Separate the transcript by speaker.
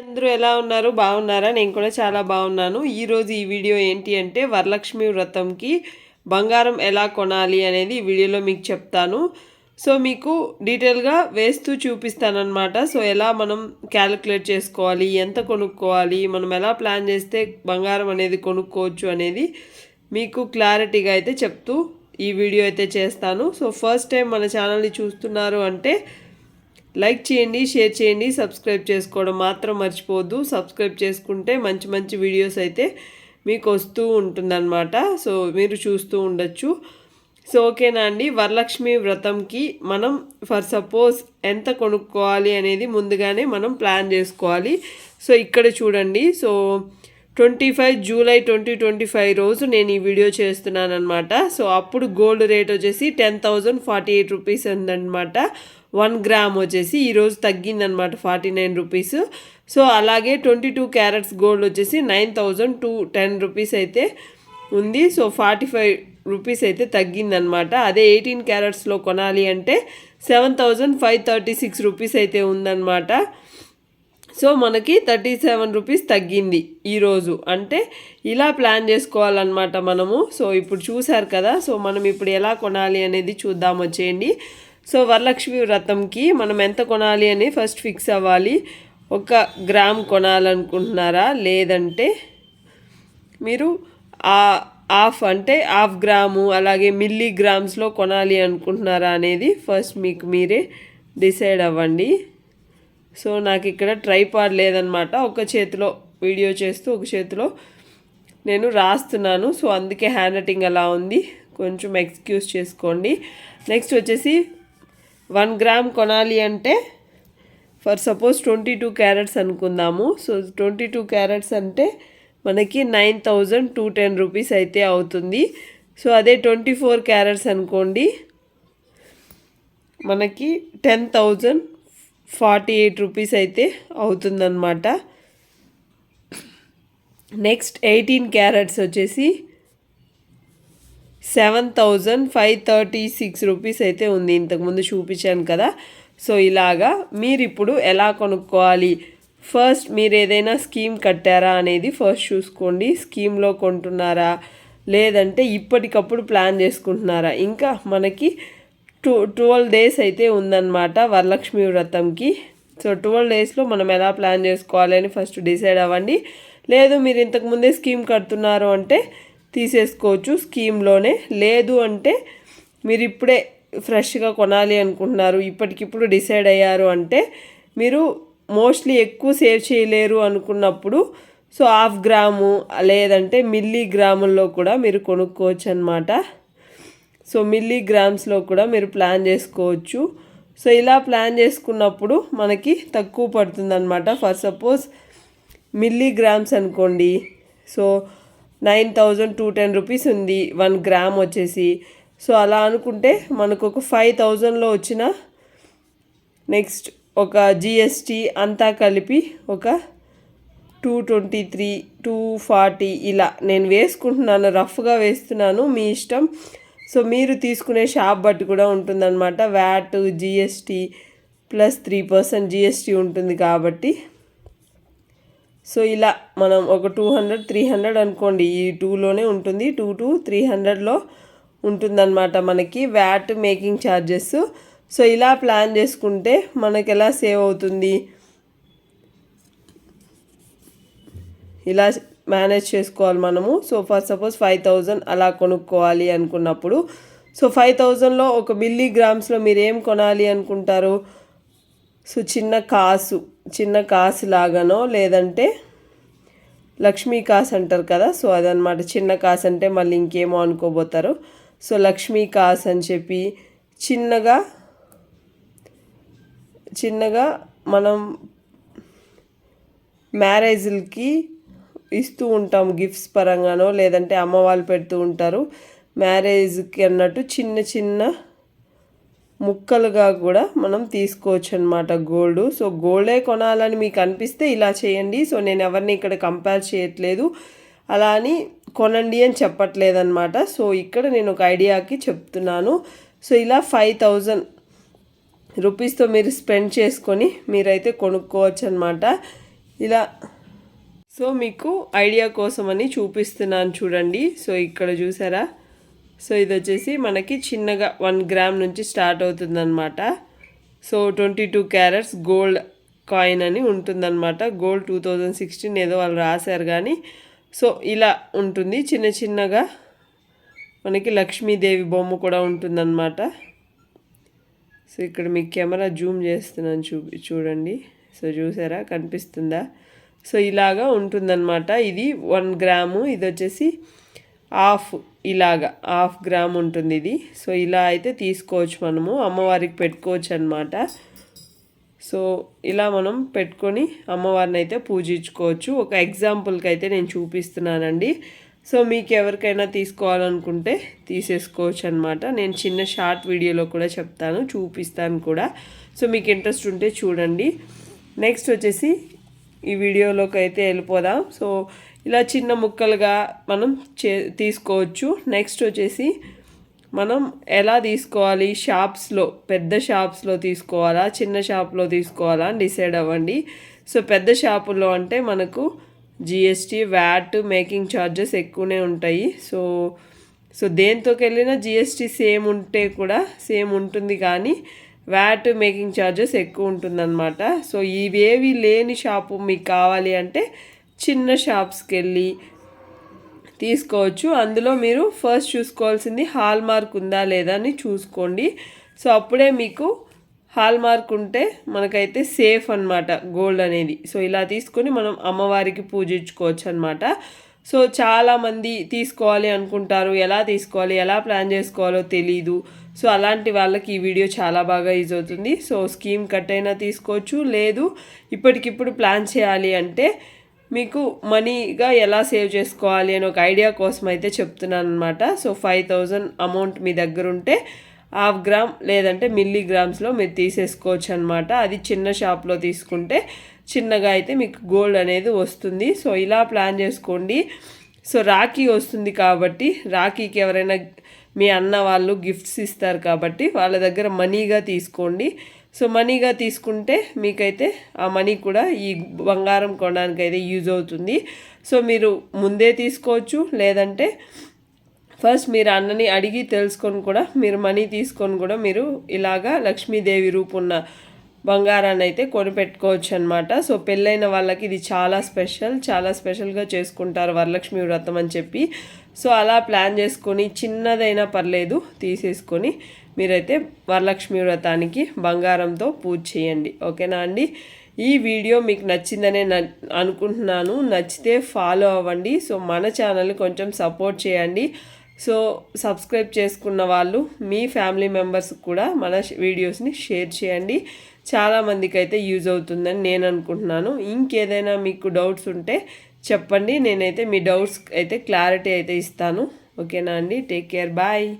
Speaker 1: అందరూ ఎలా ఉన్నారు బాగున్నారా నేను కూడా చాలా బాగున్నాను ఈరోజు ఈ వీడియో ఏంటి అంటే వరలక్ష్మి వ్రతంకి బంగారం ఎలా కొనాలి అనేది ఈ వీడియోలో మీకు చెప్తాను సో మీకు డీటెయిల్గా వేస్తూ చూపిస్తానమాట సో ఎలా మనం క్యాలిక్యులేట్ చేసుకోవాలి ఎంత కొనుక్కోవాలి మనం ఎలా ప్లాన్ చేస్తే బంగారం అనేది కొనుక్కోవచ్చు అనేది మీకు క్లారిటీగా అయితే చెప్తూ ఈ వీడియో అయితే చేస్తాను సో ఫస్ట్ టైం మన ఛానల్ని చూస్తున్నారు అంటే లైక్ చేయండి షేర్ చేయండి సబ్స్క్రైబ్ చేసుకోవడం మాత్రం మర్చిపోవద్దు సబ్స్క్రైబ్ చేసుకుంటే మంచి మంచి వీడియోస్ అయితే మీకు వస్తూ ఉంటుందన్నమాట సో మీరు చూస్తూ ఉండొచ్చు సో ఓకేనా అండి వరలక్ష్మి వ్రతంకి మనం ఫర్ సపోజ్ ఎంత కొనుక్కోవాలి అనేది ముందుగానే మనం ప్లాన్ చేసుకోవాలి సో ఇక్కడ చూడండి so twenty five July twenty twenty five రోజు నేను ఈ వీడియో చేస్తున్నాను అనమాట సో అప్పుడు గోల్డ్ రేట్ వచ్చేసి ten thousand forty eight rupees ఉందన్నమాట వన్ గ్రామ్ వచ్చేసి ఈరోజు తగ్గిందనమాట ఫార్టీ నైన్ రూపీస్ సో అలాగే ట్వంటీ టూ క్యారెట్స్ గోల్డ్ వచ్చేసి nine thousand two ten rupees అయితే ఉంది సో ఫార్టీ ఫైవ్ రూపీస్ అయితే తగ్గిందనమాట అదే ఎయిటీన్ క్యారెట్స్లో కొనాలి అంటే seven thousand five thirty six rupees అయితే ఉందన్నమాట సో మనకి థర్టీ సెవెన్ రూపీస్ తగ్గింది ఈరోజు అంటే ఇలా ప్లాన్ చేసుకోవాలన్నమాట మనము సో ఇప్పుడు చూసారు కదా సో మనం ఇప్పుడు ఎలా కొనాలి అనేది చూద్దాం వచ్చేయండి సో వరలక్ష్మి వ్రతంకి మనం ఎంత కొనాలి అని ఫస్ట్ ఫిక్స్ అవ్వాలి ఒక గ్రామ్ కొనాలనుకుంటున్నారా లేదంటే మీరు హాఫ్ అంటే హాఫ్ గ్రాము అలాగే మిల్లీ గ్రామ్స్లో కొనాలి అనుకుంటున్నారా అనేది ఫస్ట్ మీకు మీరే డిసైడ్ అవ్వండి సో నాకు ఇక్కడ ట్రైపాడ్ లేదనమాట ఒక చేతిలో వీడియో చేస్తూ ఒక చేతిలో నేను రాస్తున్నాను సో అందుకే హ్యాండ్ రైటింగ్ అలా ఉంది కొంచెం ఎక్స్క్యూజ్ చేసుకోండి నెక్స్ట్ వచ్చేసి వన్ గ్రామ్ కొనాలి అంటే for suppose twenty two carats అనుకుందాము సో ట్వంటీ టూ క్యారెట్స్ అంటే మనకి nine thousand two ten rupees అయితే అవుతుంది సో అదే ట్వంటీ ఫోర్ క్యారెట్స్ అనుకోండి మనకి ten thousand forty eight rupees అయితే అవుతుందన్నమాట నెక్స్ట్ ఎయిటీన్ క్యారెట్స్ వచ్చేసి seven thousand five thirty six rupees అయితే ఉంది ఇంతకుముందు చూపించాను కదా సో ఇలాగా మీరు ఇప్పుడు ఎలా కొనుక్కోవాలి ఫస్ట్ మీరు ఏదైనా స్కీమ్ కట్టారా అనేది ఫస్ట్ చూసుకోండి స్కీమ్లో కొంటున్నారా లేదంటే ఇప్పటికప్పుడు ప్లాన్ చేసుకుంటున్నారా ఇంకా మనకి టూ ట్వెల్వ్ డేస్ అయితే ఉందన్నమాట వరలక్ష్మి వ్రతంకి సో ట్వెల్వ్ డేస్లో మనం ఎలా ప్లాన్ చేసుకోవాలి అని ఫస్ట్ డిసైడ్ అవ్వండి లేదు మీరు ఇంతకుముందే స్కీమ్ కడుతున్నారు అంటే తీసేసుకోవచ్చు స్కీమ్లోనే లేదు అంటే మీరు ఇప్పుడే ఫ్రెష్గా కొనాలి అనుకుంటున్నారు ఇప్పటికిప్పుడు డిసైడ్ అయ్యారు అంటే మీరు మోస్ట్లీ ఎక్కువ సేవ్ చేయలేరు అనుకున్నప్పుడు సో హాఫ్ గ్రాము లేదంటే మిల్లీ గ్రాముల్లో కూడా మీరు కొనుక్కోవచ్చు అనమాట సో మిల్లీ గ్రామ్స్లో కూడా మీరు ప్లాన్ చేసుకోవచ్చు సో ఇలా ప్లాన్ చేసుకున్నప్పుడు మనకి తక్కువ పడుతుందన్నమాట ఫర్ సపోజ్ మిల్లీ గ్రామ్స్ అనుకోండి so nine thousand two ten rupees ఉంది వన్ గ్రామ్ వచ్చేసి సో అలా అనుకుంటే మనకు ఒక ఫైవ్ థౌజండ్లో వచ్చిన నెక్స్ట్ ఒక జిఎస్టీ అంతా కలిపి ఒక two twenty three two forty ఇలా నేను వేసుకుంటున్నాను రఫ్గా వేస్తున్నాను మీ ఇష్టం సో మీరు తీసుకునే షాప్ బట్టి కూడా ఉంటుందన్నమాట VAT GST plus three percent GST ఉంటుంది కాబట్టి సో ఇలా మనం ఒక టూ హండ్రెడ్ త్రీ హండ్రెడ్ అనుకోండి ఈ టూలోనే ఉంటుంది టూ టూ త్రీ హండ్రెడ్లో ఉంటుందన్నమాట మనకి వ్యాట్ మేకింగ్ ఛార్జెస్ సో ఇలా ప్లాన్ చేసుకుంటే మనకి ఎలా సేవ్ అవుతుంది ఇలా మేనేజ్ చేసుకోవాలి మనము so for suppose five thousand అలా కొనుక్కోవాలి అనుకున్నప్పుడు సో ఫైవ్ థౌజండ్లో ఒక మిల్లీ గ్రామ్స్లో మీరు ఏం కొనాలి అనుకుంటారు సో చిన్న కాసు చిన్న కాసు లాగానో లేదంటే లక్ష్మీ కాసు అంటారు కదా సో అదనమాట చిన్న కాసు అంటే మళ్ళీ ఇంకేమో అనుకోబోతారు సో లక్ష్మీ కాసు అని చెప్పి చిన్నగా చిన్నగా మనం మ్యారేజ్లకి ఇస్తూ ఉంటాం గిఫ్ట్స్ పరంగానో లేదంటే అమ్మ వాళ్ళు పెడుతూ ఉంటారు మ్యారేజ్కి అన్నట్టు చిన్న చిన్న ముక్కలుగా కూడా మనం తీసుకోవచ్చు అనమాట గోల్డ్ సో గోల్డే కొనాలని మీకు అనిపిస్తే ఇలా చేయండి సో నేను ఎవరిని ఇక్కడ కంపేర్ చేయట్లేదు అలా అని కొనండి అని చెప్పట్లేదనమాట సో ఇక్కడ నేను ఒక ఐడియాకి చెప్తున్నాను సో ఇలా ఫైవ్ థౌజండ్ రూపీస్తో మీరు స్పెండ్ చేసుకొని మీరైతే కొనుక్కోవచ్చు అనమాట ఇలా సో మీకు ఐడియా కోసమని చూపిస్తున్నాను చూడండి సో ఇక్కడ చూసారా సో ఇది వచ్చేసి మనకి చిన్నగా వన్ గ్రామ్ నుంచి స్టార్ట్ అవుతుందన్నమాట so twenty two carats gold coin అని ఉంటుందన్నమాట గోల్డ్ టూ థౌజండ్ సిక్స్టీన్ ఏదో వాళ్ళు రాశారు కానీ సో ఇలా ఉంటుంది చిన్న చిన్నగా మనకి లక్ష్మీదేవి బొమ్మ కూడా ఉంటుందన్నమాట సో ఇక్కడ మీ కెమెరా జూమ్ చేస్తున్నాను చూ చూడండి సో చూసారా కనిపిస్తుందా సో ఇలాగా ఉంటుందన్నమాట ఇది వన్ గ్రాము ఇది వచ్చేసి హాఫ్ ఇలాగ హాఫ్ గ్రామ్ ఉంటుంది ఇది సో ఇలా అయితే తీసుకోవచ్చు మనము అమ్మవారికి పెట్టుకోవచ్చు అనమాట సో ఇలా మనం పెట్టుకొని అమ్మవారిని అయితే పూజించుకోవచ్చు ఒక ఎగ్జాంపుల్కి అయితే నేను చూపిస్తున్నానండి సో మీకు ఎవరికైనా తీసుకోవాలనుకుంటే తీసేసుకోవచ్చు అనమాట నేను చిన్న షార్ట్ వీడియోలో కూడా చెప్తాను చూపిస్తాను కూడా సో మీకు ఇంట్రెస్ట్ ఉంటే చూడండి నెక్స్ట్ వచ్చేసి ఈ వీడియోలోకి అయితే వెళ్ళిపోదాం సో ఇలా చిన్న ముక్కలుగా మనం చే తీసుకోవచ్చు నెక్స్ట్ వచ్చేసి మనం ఎలా తీసుకోవాలి షాప్స్లో పెద్ద షాప్స్లో తీసుకోవాలా చిన్న షాప్లో తీసుకోవాలా అని డిసైడ్ అవ్వండి సో పెద్ద షాపుల్లో అంటే మనకు జిఎస్టీ వ్యాట్ మేకింగ్ ఛార్జెస్ ఎక్కువనే ఉంటాయి సో సో దేంతోకి వెళ్ళినా జిఎస్టీ సేమ్ ఉంటే కూడా సేమ్ ఉంటుంది కానీ వ్యాట్ మేకింగ్ ఛార్జెస్ ఎక్కువ ఉంటుందన్నమాట సో ఇవేవి లేని షాపు మీకు కావాలి అంటే చిన్న షాప్స్కి వెళ్ళి తీసుకోవచ్చు అందులో మీరు ఫస్ట్ చూసుకోవాల్సింది హాల్ మార్క్ ఉందా లేదా అని చూసుకోండి సో అప్పుడే మీకు హాల్ మార్క్ ఉంటే మనకైతే సేఫ్ అనమాట గోల్డ్ అనేది సో ఇలా తీసుకొని మనం అమ్మవారికి పూజించుకోవచ్చు అనమాట సో చాలామంది తీసుకోవాలి అనుకుంటారు ఎలా తీసుకోవాలి ఎలా ప్లాన్ చేసుకోవాలో తెలీదు సో అలాంటి వాళ్ళకి ఈ వీడియో చాలా బాగా యూజ్ అవుతుంది సో స్కీమ్ కట్ అయినా తీసుకోవచ్చు లేదు ఇప్పటికిప్పుడు ప్లాన్ చేయాలి అంటే మీకు మనీగా ఎలా సేవ్ చేసుకోవాలి అని ఒక ఐడియా కోసం అయితే చెప్తున్నాను అనమాట సో ఫైవ్ థౌజండ్ అమౌంట్ మీ దగ్గర ఉంటే హాఫ్ గ్రామ్ లేదంటే మిల్లీ గ్రామ్స్లో మీరు తీసేసుకోవచ్చు అనమాట అది చిన్న షాప్లో తీసుకుంటే చిన్నగా అయితే మీకు గోల్డ్ అనేది వస్తుంది సో ఇలా ప్లాన్ చేసుకోండి సో రాఖీ వస్తుంది కాబట్టి రాఖీకి ఎవరైనా మీ అన్న వాళ్ళు గిఫ్ట్స్ ఇస్తారు కాబట్టి వాళ్ళ దగ్గర మనీగా తీసుకోండి సో మనీగా తీసుకుంటే మీకైతే ఆ మనీ కూడా ఈ బంగారం కొనడానికి అయితే యూజ్ అవుతుంది సో మీరు ముందే తీసుకోవచ్చు లేదంటే ఫస్ట్ మీరు అన్నని అడిగి తెలుసుకొని కూడా మీరు మనీ తీసుకొని కూడా మీరు ఇలాగా లక్ష్మీదేవి రూపు ఉన్న బంగారాన్ని అయితే కొనిపెట్టుకోవచ్చు అనమాట సో పెళ్ళైన వాళ్ళకి ఇది చాలా స్పెషల్ చాలా స్పెషల్గా చేసుకుంటారు వరలక్ష్మి వ్రతం అని చెప్పి సో అలా ప్లాన్ చేసుకొని చిన్నదైనా పర్లేదు తీసేసుకొని మీరైతే వరలక్ష్మి వ్రతానికి బంగారంతో పూజ చేయండి ఓకేనా అండి ఈ వీడియో మీకు నచ్చిందనే అనుకుంటున్నాను నచ్చితే ఫాలో అవ్వండి సో మన ఛానల్ కొంచెం సపోర్ట్ చేయండి సో సబ్స్క్రైబ్ చేసుకున్న వాళ్ళు మీ ఫ్యామిలీ మెంబర్స్ కూడా మన వీడియోస్ని షేర్ చేయండి చాలామందికి అయితే యూజ్ అవుతుందని నేను అనుకుంటున్నాను ఇంకేదైనా మీకు డౌట్స్ ఉంటే చెప్పండి నేనైతే మీ డౌట్స్ అయితే క్లారిటీ అయితే ఇస్తాను ఓకేనా అండి టేక్ కేర్ బాయ్